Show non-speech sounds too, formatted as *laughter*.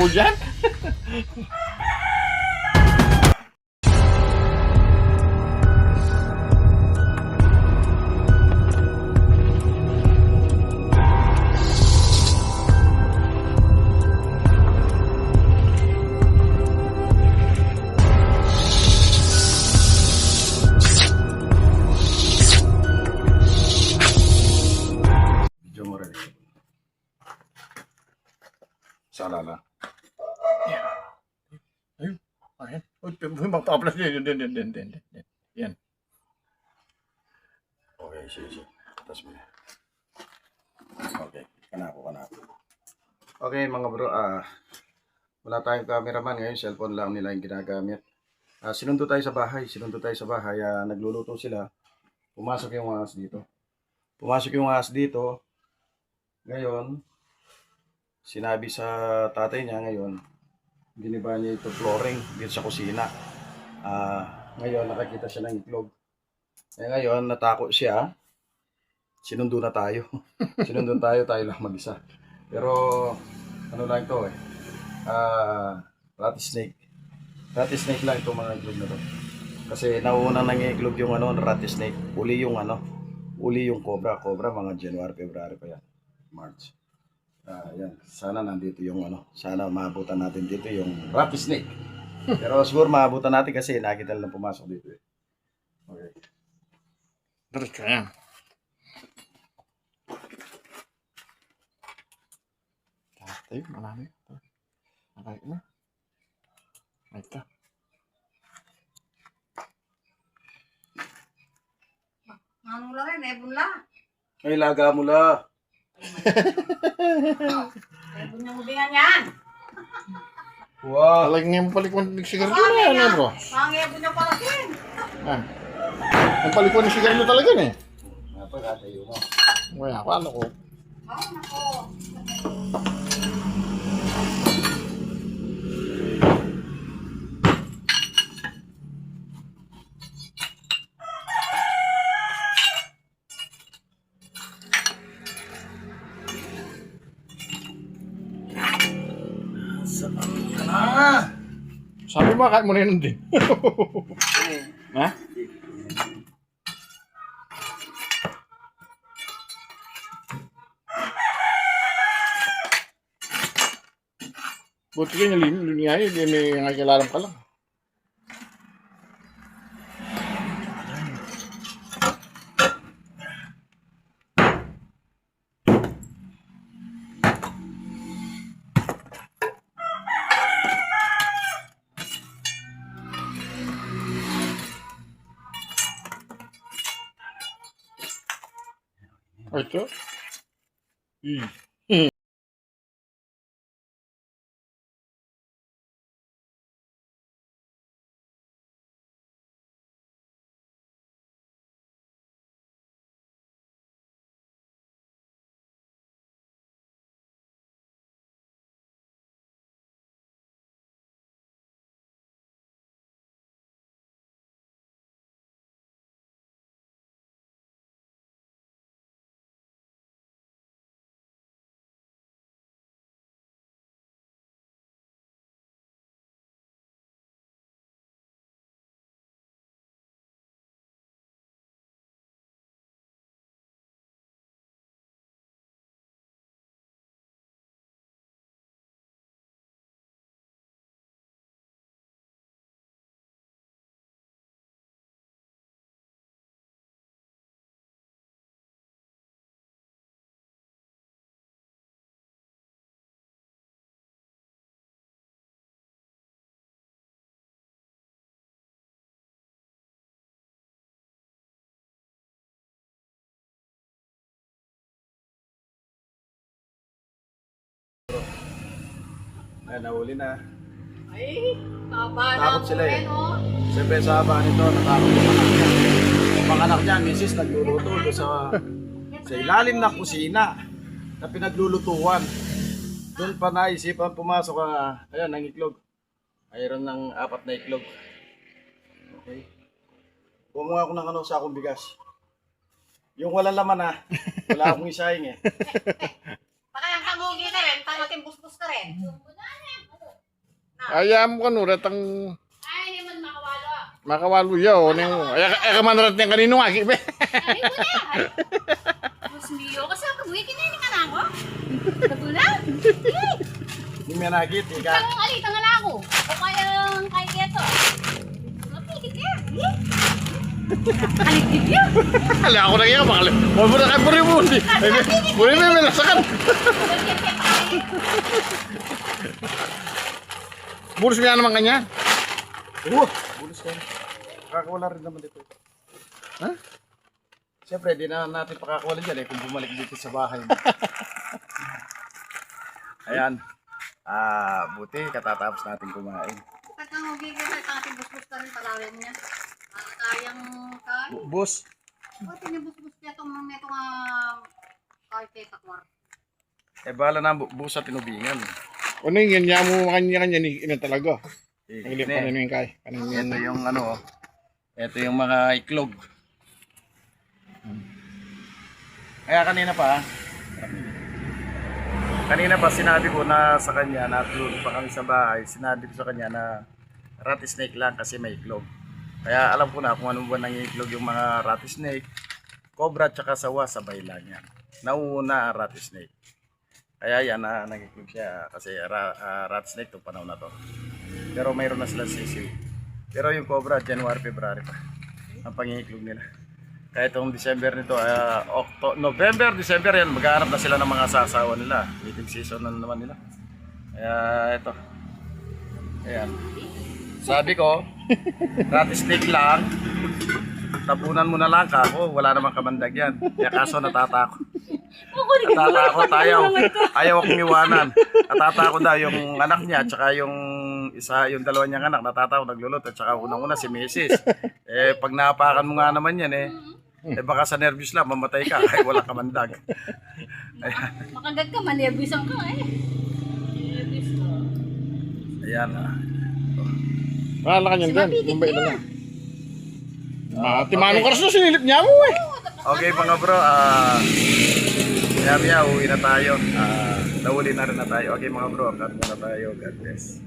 Hocam Magpa-plus din. Din, din, din, din, din. Yan. Okay, sige, sige. Tapos mo na. Okay, kanako, kanako. Okay, mga bro, ah, wala tayong cameraman ngayon, cellphone lang nila yung ginagamit. Ah, sinundo tayo sa bahay, sinundo tayo sa bahay, ah, nagluluto sila. Pumasok yung ahas dito. Pumasok yung ahas dito. Ngayon, sinabi sa tatay niya ngayon, giniba niya ito flooring dito sa kusina. Ah, ngayon, nakakita siya ng itlog. Eh ngayon, natakot siya. Sinundo na tayo. *laughs* Sinundo tayo, tayo lang mag-isa. Pero, ano lang ito eh. Ah, rat snake. Rat snake lang itong mga itlog na to. Kasi nauuna nang itlog yung ano, rat snake. Uli yung ano, uli yung cobra. Cobra mga January, February pa yan. March. Ah, yan. Sana nandito yung ano, sana maabutan natin dito yung rat snake. Pero siguro maabutan natin kasi nakita lang pumasok dito eh. Okay. Diretso yan. Tatay, marami. Marami na. Ay, ito. Ano lang rin, ebon lang. Ay, laga mo la. Ebon yung ubingan yan. Wow. Talagang yung palikwan ng sigarilyo na yan, eh, bro. Ang ebon yung palakin. Ah. Ang palikwan ng sigarilyo talaga eh. Napakatayo mo. Kaya, paano ko? Oh, nako. Sabi mo, kahit mo na yun din. ha? Buti kayo nalin, lunyay, hindi may nakikilalam ka lang. Ito? Hmm. Ayan, nahuli na. Ay, taba na Takot ako sila eh. oh. Siyempre sa haba nito, natakot yung anak niya. Yung mga anak niya, misis, nagluluto doon sa, sa ilalim ng kusina na pinaglulutuan. Doon pa naisipan pumasok ka, ayan, ng iklog. Mayroon ng apat na iklog. Okay. Kumuha ako ng ano, sa akong bigas. Yung walang laman ha, wala akong isaing eh. *laughs* Kangugi ka rin, tamating busbus ka rin. Ayam ko no, ratang Ay, hindi mo makawalo. makawalo yaw. Ning, ay, ay kamanarat niya kanino nga, kibe. Ay, mo na. Ay. *laughs* Diyos mio, kasi ako buhay kinainin ka na ako. Nagulan. Hindi mo nakit, ika. Kang alita nga na ako. O kaya kay Keto. Mapigit ka. Eh. Kaligid yun. Hala ako na kaya, makali. Huwag mo na kayo puri mo. Puri mo, may nasakan. Kaligid ka. Buros nga naman kanya. Uh, bulis ka. Kakawala rin naman dito. Ha? Siyempre, di na natin pakakawalan dyan eh kung bumalik dito sa bahay. *laughs* Ayan. Ah, buti katatapos natin kumain. Nang magiging sa ating busbus ka rin palawin niya. Kayang kay. Bu- Bus, Pati niya busbus niya itong mga itong kay Teta Kwar. Eh bala na bu- bus sa tinubingan. Ano yung ganyan mo kanya-kanya ni ina talaga. Eh, Ang pa na yung kay. Ito yung ano, ito yung mga iklog. Kaya kanina pa, kanina pa sinabi ko na sa kanya, natulog pa kami sa bahay, sinabi ko sa kanya na rat snake lang kasi may iklog. Kaya alam ko na kung ano ba nang iklog yung mga rat snake, cobra tsaka sawa sabay lang yan. Nauuna ang rat snake. Kaya yan na nag-iklog siya kasi ra, ah, rat snake to panahon na to. Pero mayroon na sila sisiw. Pero yung cobra, January, February pa. Ang pangingiklog nila. Kaya itong December nito, ah, Octo- November, December yan, maghahanap na sila ng mga sasawa nila. Meeting season na naman nila. Kaya ito. Ayan. Sabi ko, *laughs* rat snake lang. Tabunan mo na lang kako, wala namang kamandag yan. Kaya kaso natatakot. Natatakot ayaw. Ayaw akong iwanan. Natatakot daw yung anak niya, tsaka yung isa, yung dalawa niyang anak, natatakot, naglulot, at tsaka unang-una si Mrs. Eh, pag napakan mo nga naman yan eh, eh baka sa nervous lang, mamatay ka, kahit wala ka mandag. Ayan, Makagad ka, manervisan ka eh. Ayan ah. Wala ka niyan din. Mapigit Mumbai niya. na lang. Ah, timanong karas na sinilip niya mo eh. Okay mga bro, ah, uh, maya uwi na tayo. Ah, nahuli na rin na tayo. Okay mga bro, cut muna tayo. God bless.